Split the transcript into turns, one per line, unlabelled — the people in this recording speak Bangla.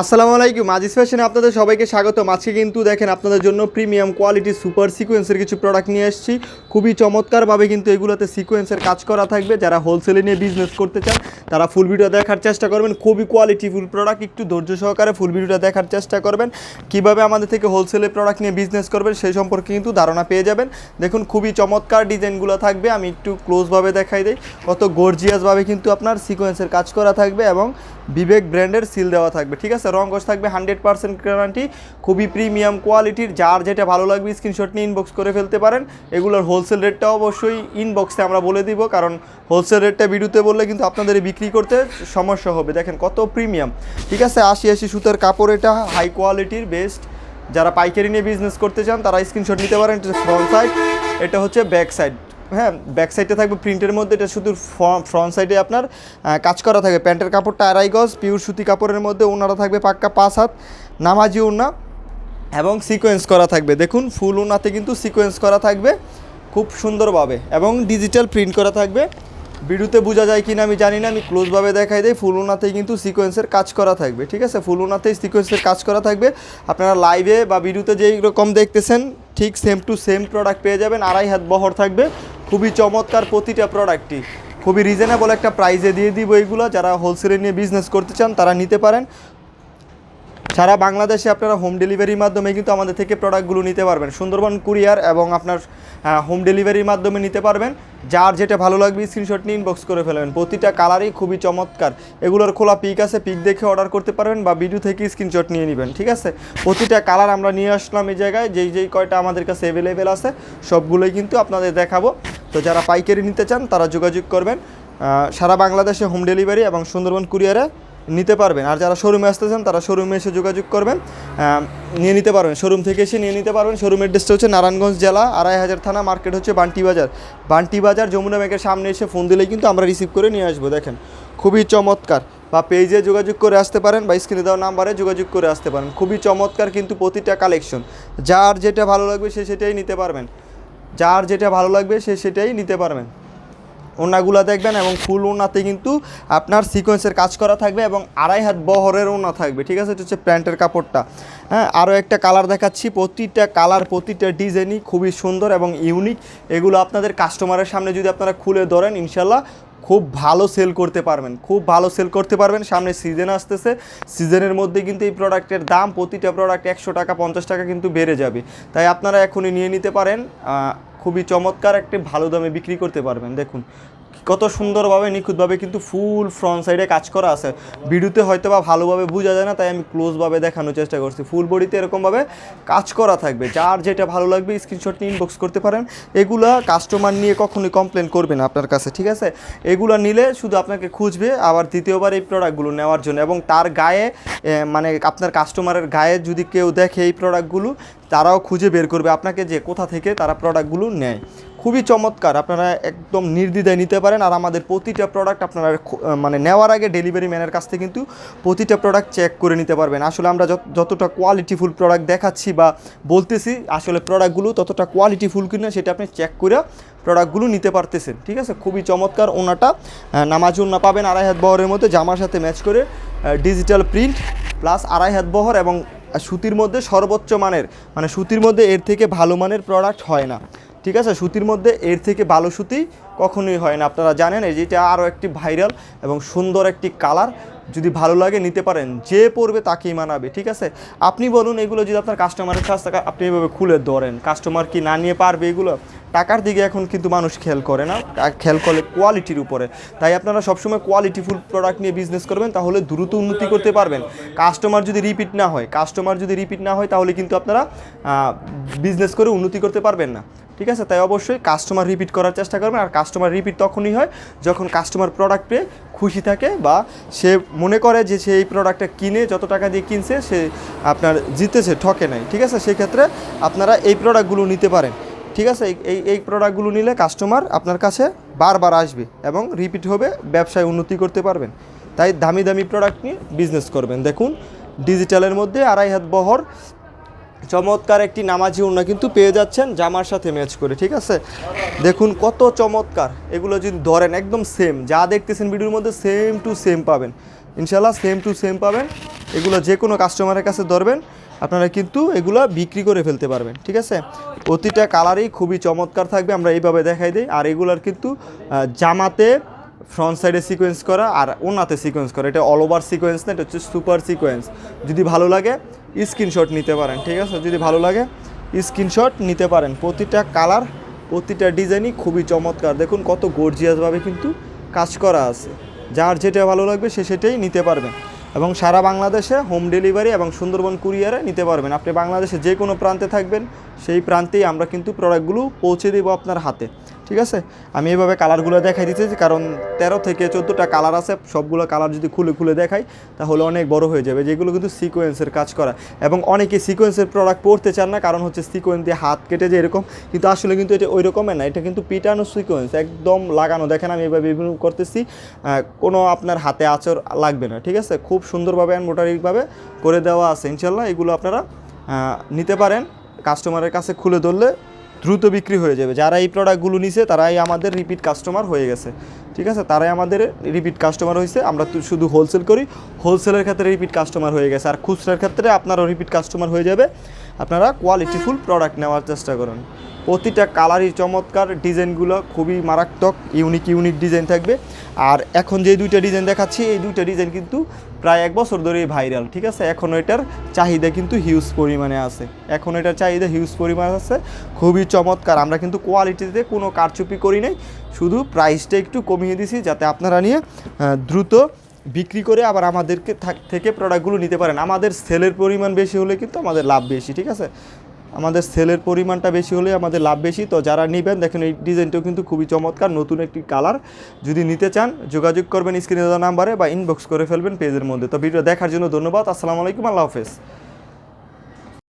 আসসালামু আলাইকুম, আজিজ ফ্যাশনে আপনাদের সবাইকে স্বাগতম। আজকে কিন্তু দেখেন আপনাদের জন্য প্রিমিয়াম কোয়ালিটি সুপার সিকোয়েন্সের কিছু প্রোডাক্ট নিয়ে এসেছি। খুবই চমৎকারভাবে কিন্তু এগুলোতে সিকোয়েন্সের কাজ করা থাকবে। যারা হোলসেলে নিয়ে বিজনেস করতে চান, তারা ফুল ভিডিও দেখার চেষ্টা করবেন। খুবই কোয়ালিটি ফুল প্রোডাক্ট একটু ধৈর্য সহকারে ফুল ভিডিওটা দেখার চেষ্টা করবেন। কীভাবে আমাদের থেকে হোলসেলে প্রোডাক্ট নিয়ে বিজনেস করবেন, সেই সম্পর্কে কিন্তু ধারণা পেয়ে যাবেন। দেখুন, খুবই চমৎকার ডিজাইনগুলো থাকবে। আমি একটু ক্লোজভাবে দেখাই দিই। কত গর্জিয়াসভাবে কিন্তু আপনার সিকোয়েন্সের কাজ করা থাকবে এবং বিবেক ব্র্যান্ডের সিল দেওয়া থাকবে, ঠিক আছে? রং কস থাকবে, হান্ড্রেড পার্সেন্ট গ্যারান্টি খুবই প্রিমিয়াম কোয়ালিটির যার যেটা ভালো লাগবে স্ক্রিনশট নিয়ে ইনবক্স করে ফেলতে পারেন। এগুলোর হোলসেল রেটটা অবশ্যই ইনবক্সে আমরা বলে দিব, কারণ হোলসেল রেটটা ভিডিওতে বললে কিন্তু আপনাদের বিক্রি করতে সমস্যা হবে। দেখেন কত প্রিমিয়াম ঠিক আছে, আশি আশি সুতার কাপড় এটা হাই কোয়ালিটির বেস্ট যারা পাইকারি নিয়ে বিজনেস করতে চান, তারা স্ক্রিনশট নিতে পারেন ফ্রন্ট সাইড এটা হচ্ছে ব্যাক সাইড হ্যাঁ ব্যাক সাইডে থাকবে প্রিন্টের মধ্যে, এটা শুধু ফ্রন্ট সাইডে আপনার কাজ করা থাকবে। প্যান্টের কাপড়টা আড়াই গজ পিওর সুতি কাপড়ের মধ্যে ওনারা থাকবে পাক্কা পাঁচ হাত, নামাজি ওনা এবং সিকোয়েন্স করা থাকবে। দেখুন ফুল ওনাতে কিন্তু সিকোয়েন্স করা থাকবে খুব সুন্দরভাবে এবং ডিজিটাল প্রিন্ট করা থাকবে। ভিডিওতে বোঝা যায় কি না আমি জানি না, আমি ক্লোজভাবে দেখাই দিই। ফুল ওনাতেই কিন্তু সিকোয়েন্সের কাজ করা থাকবে, ঠিক আছে? ফুল ওনাতেই সিকোয়েন্সের কাজ করা থাকবে। আপনারা লাইভে বা ভিডিওতে যেই রকম দেখতেছেন, ঠিক সেম টু সেম প্রোডাক্ট পেয়ে যাবেন। আড়াই হাত বহর থাকবে। খুবই চমৎকার প্রতিটা প্রোডাক্টই খুবই রিজনেবল একটা প্রাইজে দিয়ে দিব এইগুলো যারা হোলসেলে নিয়ে বিজনেস করতে চান, তারা নিতে পারেন। সারা বাংলাদেশে আপনারা হোম ডেলিভারির মাধ্যমে কিন্তু আমাদের থেকে প্রোডাক্টগুলো নিতে পারবেন। সুন্দরবন কুরিয়ার এবং আপনার হোম ডেলিভারির মাধ্যমে নিতে পারবেন। যার যেটা ভালো লাগবে স্ক্রিনশট নিয়ে ইনবক্স করে ফেলবেন। প্রতিটা কালারই খুবই চমৎকার। এগুলোর খোলা পিক আছে পিক দেখে অর্ডার করতে পারবেন বা ভিডিও থেকে স্ক্রিনশট নিয়ে নেবেন, ঠিক আছে? প্রতিটা কালার আমরা নিয়ে আসলাম এই জায়গায়, যেই যেই কয়টা আমাদের কাছে অ্যাভেলেবেল আছে, সবগুলোই কিন্তু আপনাদের দেখাবো। তো যারা পাইকারি নিতে চান, তারা যোগাযোগ করবেন। সারা বাংলাদেশে হোম ডেলিভারি এবং সুন্দরবন কুরিয়ারে নিতে পারবেন। আর যারা শোরুমে আসতেছেন তারা শোরুমে এসে যোগাযোগ করবেন। নিয়ে নিতে পারবেন। শোরুম থেকে এসে নিয়ে নিতে পারবেন। শোরুমের ড্রেসটা হচ্ছে নারায়ণগঞ্জ জেলা, আড়াই হাজার থানা মার্কেট হচ্ছে বান্টি বাজার। বান্টি বাজার, যমুনা ব্যাংকের সামনে এসে ফোন দিলেই কিন্তু আমরা রিসিভ করে নিয়ে আসব, দেখেন। খুবই চমৎকার। বা পেজে যোগাযোগ করে আসতে পারেন বা স্ক্রিনে দেওয়া নাম্বারে যোগাযোগ করে আসতে পারেন। খুবই চমৎকার কিন্তু প্রতিটা কালেকশন যার যেটা ভালো লাগবে সে সেটাই নিতে পারবেন। যার যেটা ভালো লাগবে সে সেটাই নিতে পারবেন। ওনাগুলো দেখবেন এবং ফুল ওনাতে কিন্তু আপনার সিকোয়েন্সের কাজ করা থাকবে এবং আড়াই হাত বহরের ওনা থাকবে, ঠিক আছে? এটা হচ্ছে প্যান্টের কাপড়টা। হ্যাঁ আরও একটা কালার দেখাচ্ছি। প্রতিটা কালার প্রতিটা ডিজাইনই খুবই সুন্দর এবং ইউনিক এগুলো আপনাদের কাস্টমারের সামনে যদি আপনারা খুলে ধরেন ইনশাল্লাহ খুব ভালো সেল করতে পারবেন। খুব ভালো সেল করতে পারবেন। সামনে সিজন আসতেছে। সিজনের মধ্যে কিন্তু এই প্রোডাক্টের দাম প্রতিটা প্রোডাক্ট একশো টাকা, পঞ্চাশ টাকা কিন্তু বেড়ে যাবে। তাই আপনারা এখনই নিয়ে নিতে পারেন খুবই চমৎকার একটি ভালো দামে বিক্রি করতে পারবেন। দেখুন কত সুন্দরভাবে, নিখুঁতভাবে কিন্তু ফুল ফ্রন্ট সাইডে কাজ করা আছে। ভিডিওতে হয়তো বা ভালোভাবে বোঝা যায় না, তাই আমি ক্লোজভাবে দেখানোর চেষ্টা করছি। ফুল বডিতে এরকমভাবে কাজ করা থাকবে। যার যেটা ভালো লাগবে স্ক্রিনশট নিয়ে ইনবক্স করতে পারেন। এগুলা কাস্টমার নিয়ে কখনোই কমপ্লেন করবে না আপনার কাছে, ঠিক আছে? এগুলো নিলে শুধু আপনাকে খুঁজবে আবার দ্বিতীয়বার এই প্রোডাক্টগুলো নেওয়ার জন্য এবং তার গায়ে মানে আপনার কাস্টমারের গায়ে যদি কেউ দেখে এই প্রোডাক্টগুলো তারাও খুঁজে বের করবে। আপনাকে যে কোথা থেকে তারা প্রোডাক্টগুলো নেয়। খুবই চমৎকার। আপনারা একদম নির্দ্বিধায় নিতে পারেন। আর আমাদের প্রতিটা প্রোডাক্ট আপনারা মানে নেওয়ার আগে ডেলিভারি ম্যানের কাছ থেকে কিন্তু প্রতিটা প্রোডাক্ট চেক করে নিতে পারবেন। আসলে আমরা যত- যতটা কোয়ালিটিফুল প্রোডাক্ট দেখাচ্ছি বা বলতেছি, আসলে প্রোডাক্টগুলো ততটা কোয়ালিটিফুল কিনা সেটা আপনি চেক করে প্রোডাক্টগুলো নিতে পারতেছেন। ঠিক আছে? খুবই চমৎকার ওনাটা। নামাজ ওনা পাবেন আড়াই হাত বহরের মধ্যে, জামার সাথে ম্যাচ করে ডিজিটাল প্রিন্ট প্লাস আড়াই হাত বহর এবং সুতির মধ্যে সর্বোচ্চ মানের মানে সুতির মধ্যে এর থেকে ভালো মানের প্রোডাক্ট হয় না। ঠিক আছে? সুতির মধ্যে এর থেকে ভালো সুতি কখনোই হয় না। আপনারা জানেন, এই যেটা আরও একটি ভাইরাল এবং সুন্দর একটি কালার। যদি ভালো লাগে, নিতে পারেন। যে পড়বে তাকেই মানাবে, ঠিক আছে? আপনি বলুন, এগুলো যদি আপনার কাস্টমারের কাছ থেকে আপনি এভাবে খুলে ধরেন। কাস্টমার কি না নিয়ে পারবে এগুলো? টাকার দিকে এখন কিন্তু মানুষ খেয়াল করে না খেয়াল করে কোয়ালিটির উপরে। তাই আপনারা সবসময় কোয়ালিটিফুল প্রোডাক্ট নিয়ে বিজনেস করবেন, তাহলে দ্রুত উন্নতি করতে পারবেন। কাস্টমার যদি রিপিট না হয় কাস্টমার যদি রিপিট না হয়, তাহলে কিন্তু আপনারা বিজনেস করে উন্নতি করতে পারবেন না। ঠিক আছে? তাই অবশ্যই কাস্টমার রিপিট করার চেষ্টা করবেন, আর কাস্টমার রিপিট তখনই হয়, যখন কাস্টমার প্রোডাক্ট পেয়ে খুশি থাকে বা সে মনে করে যে সে এই প্রোডাক্টটা কিনে যত টাকা দিয়ে কিনছে, সে আপনার জিতেছে, ঠকে নাই। ঠিক আছে? সেক্ষেত্রে আপনারা এই প্রোডাক্টগুলো নিতে পারেন। ঠিক আছে? এই- এই প্রোডাক্টগুলো নিলে কাস্টমার আপনার কাছে বারবার আসবে এবং রিপিট হবে, ব্যবসায় উন্নতি করতে পারবেন। তাই দামি দামি প্রোডাক্ট নিয়ে বিজনেস করবেন। দেখুন ডিজিটালের মধ্যে আড়াই হাত বহর চমৎকার একটি নামাজি ওড়না কিন্তু পেয়ে যাচ্ছেন জামার সাথে ম্যাচ করে, ঠিক আছে? দেখুন কত চমৎকার। এগুলো যদি ধরেন একদম সেম যা দেখতেছেন ভিডিওর মধ্যে সেম টু সেম পাবেন। ইনশাল্লাহ সেম টু সেম পাবেন। এগুলো যে কোনো কাস্টমারের কাছে ধরবেন, আপনারা কিন্তু এগুলো বিক্রি করে ফেলতে পারবেন, ঠিক আছে? প্রতিটা কালারই খুবই চমৎকার থাকবে, আমরা এইভাবে দেখাই দিই। আর এগুলার কিন্তু জামাতে ফ্রন্ট সাইডে সিকোয়েন্স করা আর ওনাতে সিকোয়েন্স করা। এটা অল ওভার সিকোয়েন্স না, এটা হচ্ছে সুপার সিকোয়েন্স যদি ভালো লাগে স্ক্রিনশট নিতে পারেন, ঠিক আছে? যদি ভালো লাগে, স্ক্রিনশট নিতে পারেন। প্রতিটা কালার, প্রতিটা ডিজাইনই খুবই চমৎকার। দেখুন কত গর্জিয়াসভাবে কিন্তু কাজ করা আছে। যার যেটা ভালো লাগবে সে সেটাই নিতে পারবেন। এবং সারা বাংলাদেশে হোম ডেলিভারি এবং সুন্দরবন কুরিয়ারে নিতে পারবেন। আপনি বাংলাদেশে যে কোনো প্রান্তে থাকবেন, সেই প্রান্তেই আমরা কিন্তু প্রোডাক্টগুলো পৌঁছে দেবো আপনার হাতে। ঠিক আছে? আমি এইভাবে কালারগুলো দেখাই দিতেছি, কারণ তেরো থেকে চোদ্দোটা কালার আছে, সবগুলো কালার যদি খুলে খুলে দেখাই, তাহলে অনেক বড় হয়ে যাবে, যেগুলো কিন্তু সিকোয়েন্সের কাজ করা। এবং অনেকে সিকোয়েন্সের প্রোডাক্ট পড়তে চান না, কারণ হচ্ছে সিকোয়েন্স দিয়ে হাত কেটে যে এরকম, কিন্তু আসলে কিন্তু এটা ওই রকমের না, এটা কিন্তু পিটানো সিকোয়েন্স একদম লাগানো। দেখেন, আমি এভাবে বিভিন্ন করতেছি কোনো আপনার হাতে আচর লাগবে না, ঠিক আছে? খুব সুন্দরভাবে এনমোটারিকভাবে করে দেওয়া আছে, ইনশাল্লাহ। এগুলো আপনারা নিতে পারেন কাস্টমারের কাছে খুলে ধরলে দ্রুত বিক্রি হয়ে যাবে। যারা এই প্রোডাক্টগুলো নিছে, তারাই আমাদের রিপিট কাস্টমার হয়ে গেছে। ঠিক আছে? তারাই আমাদের রিপিট কাস্টমার হয়েছে আমরা শুধু হোলসেল করি। হোলসেলের ক্ষেত্রে রিপিট কাস্টমার হয়ে গেছে। আর খুচরার ক্ষেত্রে আপনারও রিপিট কাস্টমার হয়ে যাবে। আপনারা কোয়ালিটিফুল প্রোডাক্ট নেওয়ার চেষ্টা করুন। প্রতিটা কালারই চমৎকার। ডিজাইনগুলো খুবই মারাত্মক ইউনিক ইউনিক ডিজাইন থাকবে। আর এখন যে দুইটা ডিজাইন দেখাচ্ছি, এই দুইটা ডিজাইন কিন্তু প্রায় এক বছর ধরেই ভাইরাল ঠিক আছে? এখন এটার চাহিদা কিন্তু হিউজ পরিমাণে আছে। এখন এটার চাহিদা হিউজ পরিমাণে আছে। খুবই চমৎকার। আমরা কিন্তু কোয়ালিটিতে কোনো কারচুপি করি নাই। শুধু প্রাইসটা একটু কমিয়ে দিছি যাতে আপনারা নিয়ে দ্রুত বিক্রি করে আবার আমাদেরকে থাক- থেকে প্রোডাক্টগুলো নিতে পারেন। আমাদের সেলের পরিমাণ বেশি হলে কিন্তু আমাদের লাভ বেশি, ঠিক আছে? আমাদের সেলের পরিমাণটা বেশি হলে আমাদের লাভ বেশি। তো যারা নেবেন, দেখেন এই ডিজাইনটাও কিন্তু খুবই চমৎকার, নতুন একটি কালার। যদি নিতে চান, যোগাযোগ করবেন স্ক্রিনে দেওয়া নাম্বারে বা ইনবক্স করে ফেলবেন পেজের মধ্যে। তো ভিডিও দেখার জন্য ধন্যবাদ, আসসালামু আলাইকুম, আল্লাহ হাফেজ।